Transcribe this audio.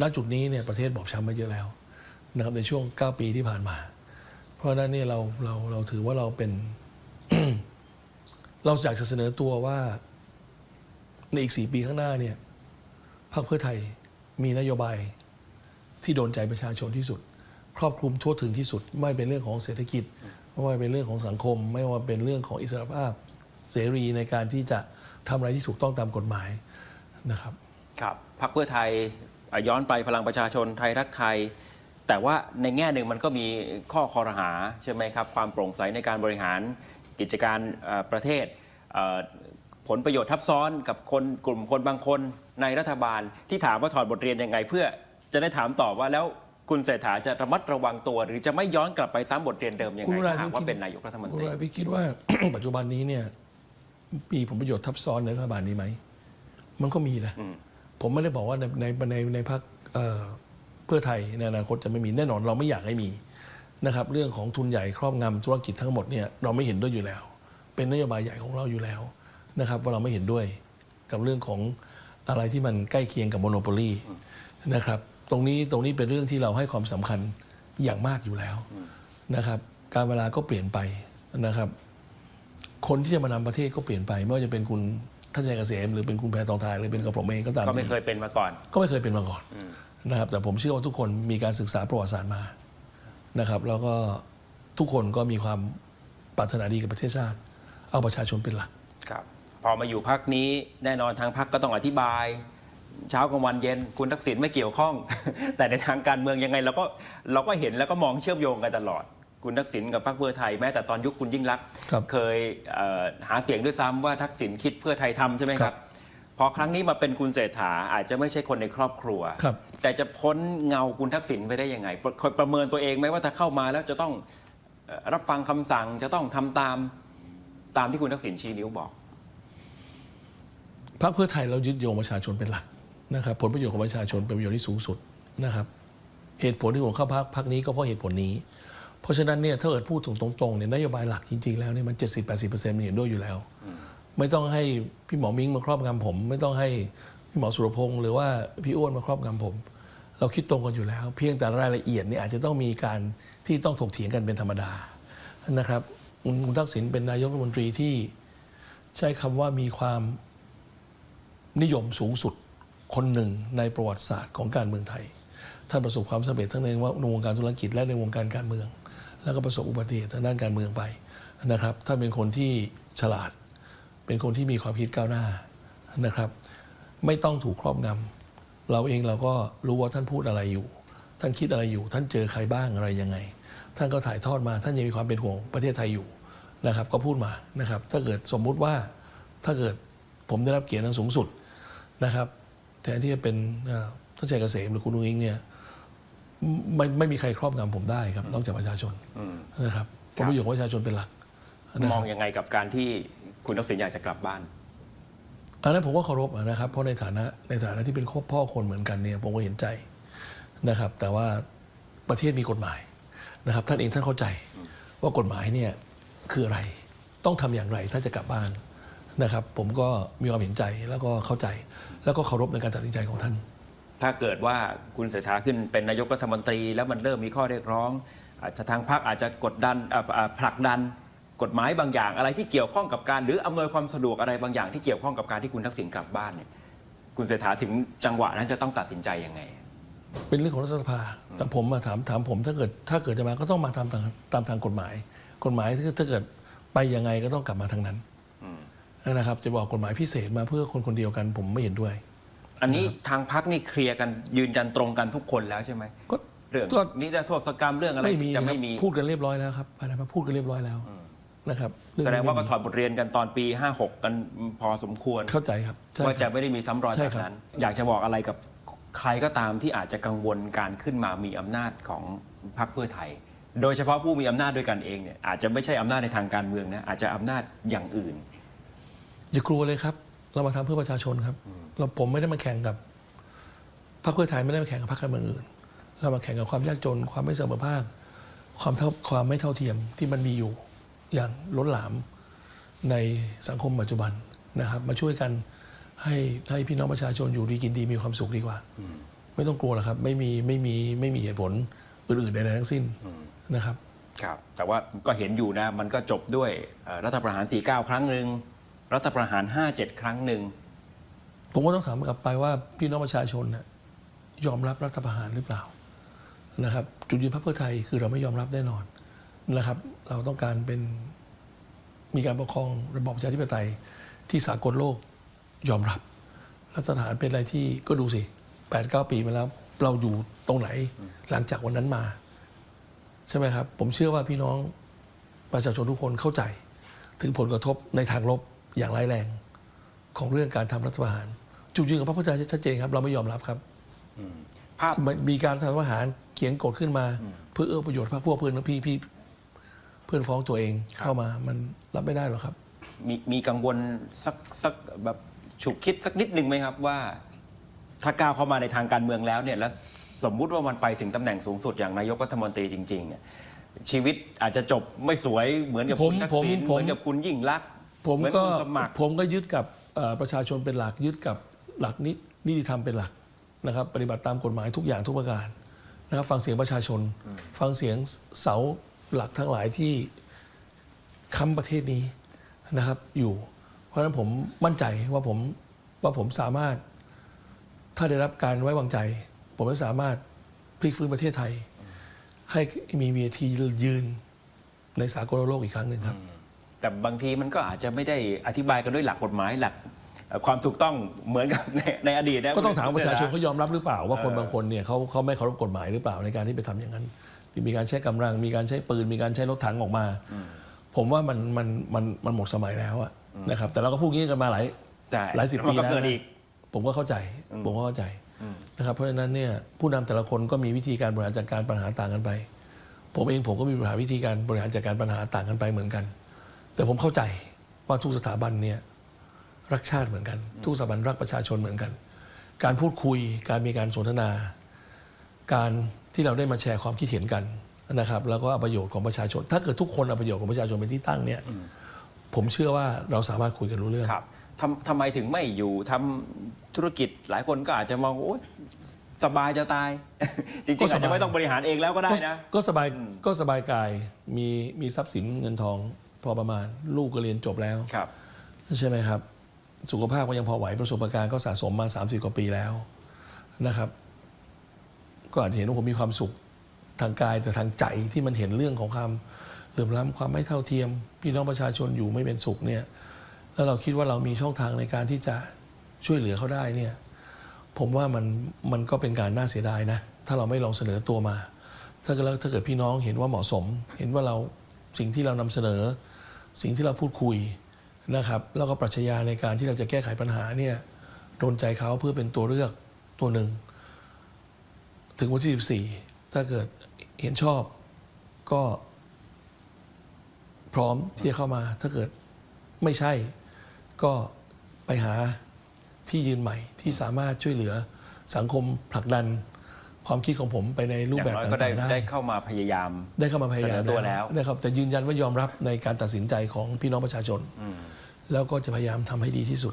ณจุดนี้เนี่ยประเทศบอบช้ำมาเยอะแล้วนะครับในช่วง 9 ปีที่ผ่านมา เพราะฉะนั้นเนี่ยเราเราเราถือว่าเราเป็น เราอยากจะเสนอตัวว่า ในอีกสี่ปีข้างหน้าเนี่ยพรรคเพื่อไทยมีนโยบายที่โดนใจประชาชนที่สุด ครอบคลุมทั่วถึงที่สุด ไม่เป็นเรื่องของเศรษฐกิจ ไม่ว่าเป็นเรื่องของสังคม ไม่ว่าเป็นเรื่องของอิสรภาพเสรีในการที่จะทำอะไรที่ถูกต้องตามกฎหมายนะครับ ครับพักเพื่อไทย อะย้อนไปพลังประชาชนไทยรักไทย แต่ว่าในแง่หนึ่งมันก็มีข้อคอรหาใช่ไหมครับ ความโปร่งใสในการบริหารกิจการเอ่อประเทศเอ่อผลประโยชน์ทับซ้อนกับคนกลุ่มคนบางคนในรัฐบาล ที่ถามว่าถอดบทเรียนยังไง เพื่อจะได้ถามต่อว่าแล้วคุณเศรษฐาจะระมัดระวังตัว หรือจะไม่ย้อนกลับไปซ้ำบทเรียนเดิมยังคุณไงวราถ้าหากพี่ว่าคิดเป็นนายกรัฐมนตคุณรีรายพี่คิดว่า ปัจจุบันนี้เนี่ยมีผลประโยชน์ทับซ้อนในรัฐบาลนี้ไหม มันก็มีนะอืม ผมไม่ได้บอกว่าในในในในพรรคเเพื่อไทยในอนาคตจะไม่มีแน่นอนเราไม่อยากให้มีนะครับเรื่องของทุนใหญ่ครอบงำธุรกิจทั้งหมดเนี่ยเราไม่เห็นด้วยอยู่แล้ว เป็นนโยบายใหญ่ของเราอยู่แล้วนะครับว่าเราไม่เห็นด้วยกับเรื่องของอะไรที่มันใกล้เคียงกับโมโนโปลีนะครับตรงนี้ตรงนี้เป็นเรื่องที่เราให้ความสำคัญอย่างมากอยู่แล้วนะครับการเวลาก็เปลี่ยนไปนะครับ คนที่จะมานำประเทศก็เปลี่ยนไป ไม่ว่าจะเป็นคุณ ท่านชัยเกษมหรือเป็นคุณแพทองทานหรือเป็นกระผมเองก็ตามก็ไม่ทีเคยเป็นมาก่อน ก็ไม่เคยเป็นมาก่อนนะครับแต่ผมเชื่อว่าทุกคนมีการศึกษาประวัติศาสตร์มานะครับแล้วก็ทุกคนก็มีความปรารถนาดีกับประเทศชาติ เอาประชาชนเป็นหลักครับพอมาอยู่พักนี้แน่นอนทางพักก็ต้องอธิบาย เช้ากลางวันเย็นคุณทักษิณไม่เกี่ยวข้อง แต่ในทางการเมืองยังไงเราก็เราก็เห็นแล้วก็มองเชื่อมโยงกันตลอด คุณทักษิณกับพรรคเพื่อไทยแม้แต่ตอนยุคคุณยิ่งรักษณ์ครับเคยเอ่อหาเสียงด้วยซ้ำว่าทักษิณคิดเพื่อไทยทำใช่ไหมคครัรับบ พอครั้งนี้มาเป็นคุณเศรษฐาอาจจะไม่ใช่คนในครอบครัว ครับ แต่จะพ้นเงาคุณทักษิณไปได้ยังไงคอยประเมินตัวเองไหมว่าถ้าเข้ามาแล้วจะต้องเอ่อรับฟังคำสั่งจะต้องทำตามตามที่คุณทักษิณชี้นิ้วบอก พรรคเพื่อไทยเรายึดโยงประชาชนเป็นหลักนะครับ ผลประโยชน์ของประชาชนเป็นประโยชน์ที่สูงสุดนะครับ เหตุผลที่ผมเข้าพักพักนี้ก็เพราะเหตุผลนี้ เพราะฉะนั้นเนี่ยถ้าเกิดพูดถึงตรงๆเนี่ยนโยบายหลักจริงๆแล้วเนี่ยมัน 70-80%มันเห็นด้วยอยู่แล้ว ไม่ต้องให้พี่หมอมิ้งมาครอบงำผม ไม่ต้องให้พี่หมอสุรพงศ์หรือว่าพี่อ้วนมาครอบงำผม เราคิดตรงกันอยู่แล้ว เพียงแต่รายละเอียดเนี่ยอาจจะต้องมีการที่ต้องถกเถียงกันเป็นธรรมดานะครับคุณคุณทักษิณเป็นนายกรัฐมนตรีที่ใช้คำว่ามีความนิยมสูงสุดคนหนึ่งในประวัติศาสตร์ของการเมืองไทย ท่านประสบความสำเร็จทั้งในวงการธุรกิจและในวงการการเมือง แล้วก็ประสบอุบัติเหตุทางด้านการเมืองไปนะครับท่านเป็นคนที่ฉลาด เป็นคนที่มีความคิดก้าวหน้านะครับ ไม่ต้องถูกครอบงำเราเองเราก็รู้ว่าท่านพูดอะไรอยู่ ท่านคิดอะไรอยู่ ท่านเจอใครบ้างอะไรยังไง ท่านก็ถ่ายทอดมา ท่านยังมีความเป็นห่วงประเทศไทยอยู่นะครับ ก็พูดมานะครับ ถ้าเกิดสมมุติว่าถ้าเกิดผมได้รับเกียรติอันสูงสุดนะครับ แทนที่จะเป็นท่านชัยเกษมหรือคุณนุ้งอิงเนี่ย ไม่ไม่มีใครครอบงำผมได้ครับ นอกจากประชาชนนะครับผลประโยชน์ของประชาชนเป็นหลักนะมคอรังบยังไงกับการที่คุณทักษิณอยากจะกลับบ้าน อันนั้นผมก็เคารพนะครับ เพราะในฐานะในฐานะที่เป็นพ่อคนเหมือนกันเนี่ยผมก็เห็นใจนะครับ แต่ว่าประเทศมีกฎหมายนะครับ ท่านเองท่านเข้าใจว่ากฎหมายเนี่ยคืออะไรต้องทำอย่างไรถ้าจะกลับบ้านนะครับ ผมก็มีความเห็นใจแล้วก็เข้าใจ แล้วก็เคารพในการตัดสินใจของท่าน ถ้าเกิดว่าคุณเศรษฐาขึ้นเป็นนายกรัฐมนตรี แล้วมันเริ่มมีข้อเรียกร้องอาจจะทางพรรคอาจจะกดดันอ่าอ่าผลักดันกฎหมายบางอย่างอะไรที่เกี่ยวข้องกับการ หรืออำนวยความสะดวกอะไรบางอย่างที่เกี่ยวข้องกับการที่คุณทักษิณกลับบ้านเนี่ยคุณเศรษฐาถึงจังหวะนั้นจะต้องตัดสินใจยังไง เป็นเรื่องของรัฐสภาแต่ผมมาถามถามผมถ้าเกิดถ้าเกิดจะมาก็ต้องมาตามทางตามทางกฎหมาย กฎหมายถ้าถ้าเกิดไปยังไงก็ต้องกลับมาทางนั้นนะครับ จะบอกกฎหมายพิเศษมาเพื่อคนคนเดียวกัน ผมไม่เห็นด้วย อันนี้ทางพรรคนี่เคลียร์กันยืนยันตรงกันทุกคนแล้วใช่ไหมก็เรื่องก็ นิรโทษกรรมเรื่องอะไรไม่มีที่จะนะครัไม่บมีพูดกันเรียบร้อยแล้วครับภายในพรรคพูดกันเรียบร้อยแล้วนะครับเรื่องแสดงว่าก็นี้ถอดบทเรียนกันตอนปี 56 กันพอสมควร เข้าใจครับใช่ว่าคจะรับ ไม่ได้มีซ้ำรอยใช่แบบครับนั้น อยากจะบอกอะไรกับใครก็ตามที่อาจจะกังวลการขึ้นมามีอำนาจของพรรคเพื่อไทย โดยเฉพาะผู้มีอำนาจด้วยกันเองเนี่ยอาจจะไม่ใช่อำนาจในทางการเมืองนะอาจจะอำนาจอย่างอื่น อย่ากลัวเลยครับ เรามาทำเพื่อประชาชนครับ เราผมไม่ได้มาแข่งกับพรรคเพื่อไทยไม่ได้มาแข่งกับพรรคการเมืองอื่น เรามาแข่งกับความยากจน ความไม่เสมอภาค ความเท่าความไม่เท่าเทียมที่มันมีอยู่อย่างล้นหลามในสังคมปัจจุบันนะครับ มาช่วยกันให้ให้พี่น้องประชาชนอยู่ดีกินดีมีความสุขดีกว่า ไม่ต้องกลัวหรอกครับ ไม่มีไม่มีไม่มีเหตุผลอื่นๆใดๆทั้งสิ้นนะครับครับ แต่ว่าก็เห็นอยู่นะ มันก็จบด้วยเอ่อรัฐประหาร 49 ครั้งหนึ่ง รัฐประหาร 57 ครั้งหนึ่ง ผมก็ต้องถามกลับไปว่าพี่น้องประชาชนน่ะยอมรับรัฐประหารหรือเปล่านะครับ จุดยืนพรรคเพื่อไทยคือเราไม่ยอมรับแน่นอนนะครับ เราต้องการเป็นมีการปกครองระบอบประชาธิปไตยที่สากลโลกยอมรับ รัฐประหารเป็นอะไรที่ก็ดูสิแปดเก้าปีมาแล้วเราอยู่ตรงไหนหลังจากวันนั้นมา ใช่ไหมครับ ผมเชื่อว่าพี่น้องประชาชนทุกคนเข้าใจ ถึงผลกระทบในทางลบ อย่างร้ายแรงของเรื่องการทำรัฐประหาร จุดยืนของพรรคเพื่อไทยชัดเจนครับ เราไม่ยอมรับครับภาพมีการทำรัฐประหารเขียนกฎขึ้นมา เพื่อเอื้อประโยชน์พรรคพวกเพื่อนพี่พี่เพื่อนฟ้องตัวเองเข้ามามันรับไม่ได้หรอกครับ มีมีกังวลสักสักแบบฉุกคิดสักนิดหนึ่งไหมครับว่าถ้าก้าวเข้ามาในทางการเมืองแล้วเนี่ยแล้วสมมุติว่ามันไปถึงตำแหน่งสูงสุดอย่างนายกรัฐมนตรีจริงๆเนี่ยชีวิตอาจจะจบไม่สวยเหมือนกับผมคุณทักษิณผมผมเหมือนกับคุณยิ่งรักษณ์ ผมเหมือนก็คุณสมัคร ผมก็ยึดกับเอ่อประชาชนเป็นหลักยึดกับหลักนินิติธรรมเป็นหลักนะครับ ปฏิบัติตามกฎหมายทุกอย่างทุกประการนะครับ ฟังเสียงประชาชน ฟังเสียงเสาหลักทั้งหลายที่ค้ำประเทศนี้นะครับ อยู่ เพราะฉะนั้นผมมั่นใจว่าผมว่าผมสามารถ ถ้าได้รับการไว้วางใจ ผมจะสามารถพลิกฟื้นประเทศไทย ให้มีวีทียืนในสากลโลกอีกครั้งหนึ่งครับ แต่บางทีมันก็อาจจะไม่ได้อธิบายกันด้วยหลักกฎหมายหลักเอ่อความถูกต้องเหมือนกับในในอดีตนะก็ต้องถามประชาชนคุเขาณยอมรับหรือเปล่า ว่าคนเออบางคนเนี่ยเขาเขาไม่เคารพกฎหมายหรือเปล่าในการที่ไปทำอย่างนั้นมีการใช้กำลัง มีการใช้ปืน มีการใช้รถถังออกมา ผมว่ามันมันมันมันหมดสมัยแล้วอะนะครับแต่เราก็พูดงี้กันมาหลายใช่หลายสิบมันปีก็แล้วเกิดนะอีกผมก็เข้าใจ ผมก็เข้าใจนะครับเพราะฉะนั้นเนี่ยผู้นำแต่ละคนก็มีวิธีการบริหารจัดการปัญหาต่างกันไป ผมเองผมก็มีปัญหาวิธีการบริหารจัดการปัญหาต่างกันไปเหมือนกัน แต่ผมเข้าใจว่าทุกสถาบันเนี่ยรักชาติเหมือนกัน ทุกสถาบันรักประชาชนเหมือนกัน การพูดคุยการมีการสนทนา การที่เราได้มาแชร์ความคิดเห็นกันนะครับ แล้วก็เอาประโยชน์ของประชาชน ถ้าเกิดทุกคนเอาประโยชน์ของประชาชนเป็นที่ตั้งเนี่ยผมเชื่อว่าเราสามารถคุยกันรู้เรื่องครับทำทำไมถึงไม่อยู่ทำธุรกิจหลายคนก็อาจจะมองโอ้สบายจะตาย จริก็งๆสบายอาจจะไม่ต้องบริหารเองแล้วก็ได้นะก็ก็สบายก็สบายกายมีมีทรัพย์สินเงินทอง พอประมาณลูกก็เรียนจบแล้ว ครับ ใช่ไหมครับ สุขภาพก็ยังพอไหวประสบการณ์ก็สะสมมา 30 กว่าปีแล้วนะครับ ก็อาจจะเห็นว่าผมมีความสุขทางกายแต่ทางใจที่มันเห็นเรื่องของความเหลื่อมล้ำความไม่เท่าเทียม พี่น้องประชาชนอยู่ไม่เป็นสุขเนี่ยแล้วเราคิดว่าเรามีช่องทางในการที่จะช่วยเหลือเขาได้เนี่ยผมว่ามันมันก็เป็นการน่าเสียดายนะ ถ้าเราไม่ลองเสนอตัวมา ถ้าเกิดถ้าเกิดพี่น้องเห็นว่าเหมาะสม เห็นว่าเราสิ่งที่เรานำเสนอ สิ่งที่เราพูดคุยนะครับ แล้วก็ปรัชญาในการที่เราจะแก้ไขปัญหาเนี่ยโดนใจเขาเพื่อเป็นตัวเลือกตัวหนึ่ง ถึงวันที่ 14 ถ้าเกิดเห็นชอบก็พร้อมที่จะเข้ามา ถ้าเกิดไม่ใช่ก็ไปหาที่ยืนใหม่ที่สามารถช่วยเหลือสังคมผลักดัน ความคิดของผมไปในรูอปย่างแบบน้อยต่างก็ได้ๆได้ได้เข้ามาพยายาม ได้เข้ามาพยายามเสนอตัวแล้วนะครับแต่ยืนยันว่ายอมรับในการตัดสินใจของพี่น้องประชาชน แล้วก็จะพยายามทำให้ดีที่สุด